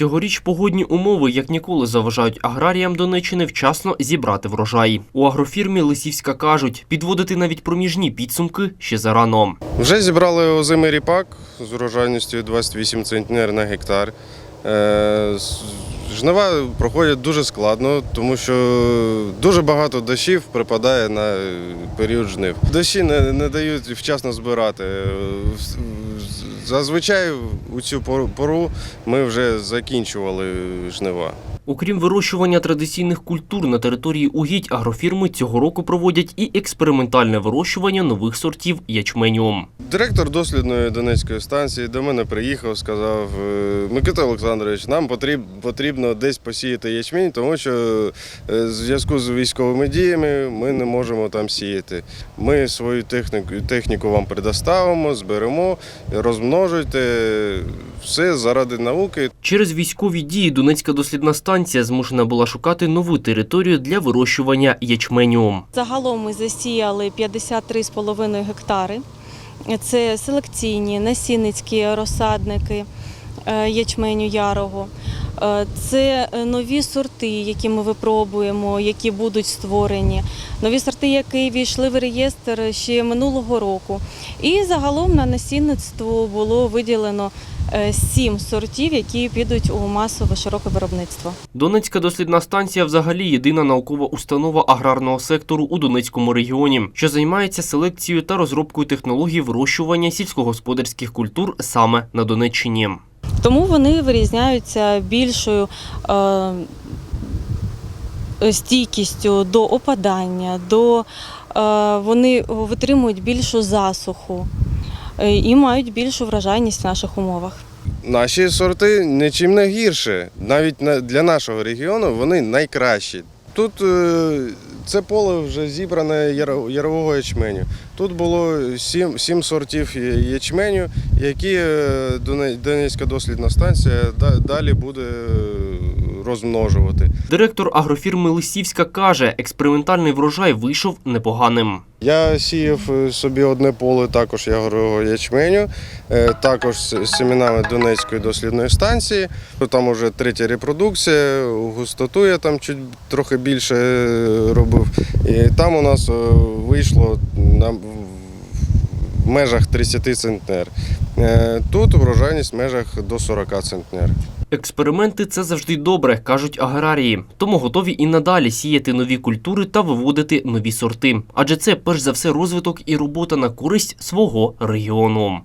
Цьогоріч погодні умови як ніколи заважають аграріям Донеччини вчасно зібрати врожай. У агрофірмі Лисівська кажуть, підводити навіть проміжні підсумки ще зарано. Вже зібрали озимий ріпак з урожайністю 28 центнер на гектар. Е, Жнива проходять дуже складно, тому що дуже багато дощів припадає на е, період жнив. Дощі не, не дають вчасно збирати. Зазвичай у цю пору ми вже закінчували жнива. Окрім вирощування традиційних культур на території угідь, агрофірми цього року проводять і експериментальне вирощування нових сортів ячменю. Директор дослідної Донецької станції до мене приїхав, сказав: «Е, Микита Олександрович, нам потрібно десь посіяти ячмінь, тому що е, в зв'язку з військовими діями ми не можемо там сіяти. Ми свою техніку, вам предоставимо, зберемо, розмножуйте все заради науки. Через військові дії Донецька дослідна станція змушена була шукати нову територію для вирощування ячменю. Загалом ми засіяли 53,5 гектари. Це селекційні, насінницькі розсадники е, ячменю ярого. Е, Це е, нові сорти, які ми випробуємо, які будуть створені. Нові сорти, які війшли в реєстр ще минулого року. І загалом на насінництво було виділено е, сім сортів, які підуть у масове широке виробництво. Донецька дослідна станція взагалі єдина наукова установа аграрного сектору у Донецькому регіоні, що займається селекцією та розробкою технологій вирощування сільськогосподарських культур саме на Донеччині. Тому вони вирізняються більшою е, стійкістю до опадання, до, е, вони витримують більшу засуху е, і мають більшу вражайність в наших умовах. Наші сорти нічим не гірше. Навіть для нашого регіону вони найкращі. Тут е, це поле вже зібране яро- ярового ячменю. Тут було сім, сім сортів ячменю, які е, Донецька дослідна станція да- далі буде е, розмножувати. Директор агрофірми Лисівська каже, експериментальний врожай вийшов непоганим. Я сіяв е, собі одне поле також ярового ячменю, е, також з семенами Донецької дослідної станції. Там уже третя репродукція, густоту я там чуть трохи більше е, робив. І там у нас вийшло на, в межах 30 центнер. Тут врожайність в межах до 40 центнер. Експерименти це завжди добре, кажуть аграрії, тому готові і надалі сіяти нові культури та виводити нові сорти. Адже це перш за все розвиток і робота на користь свого регіону.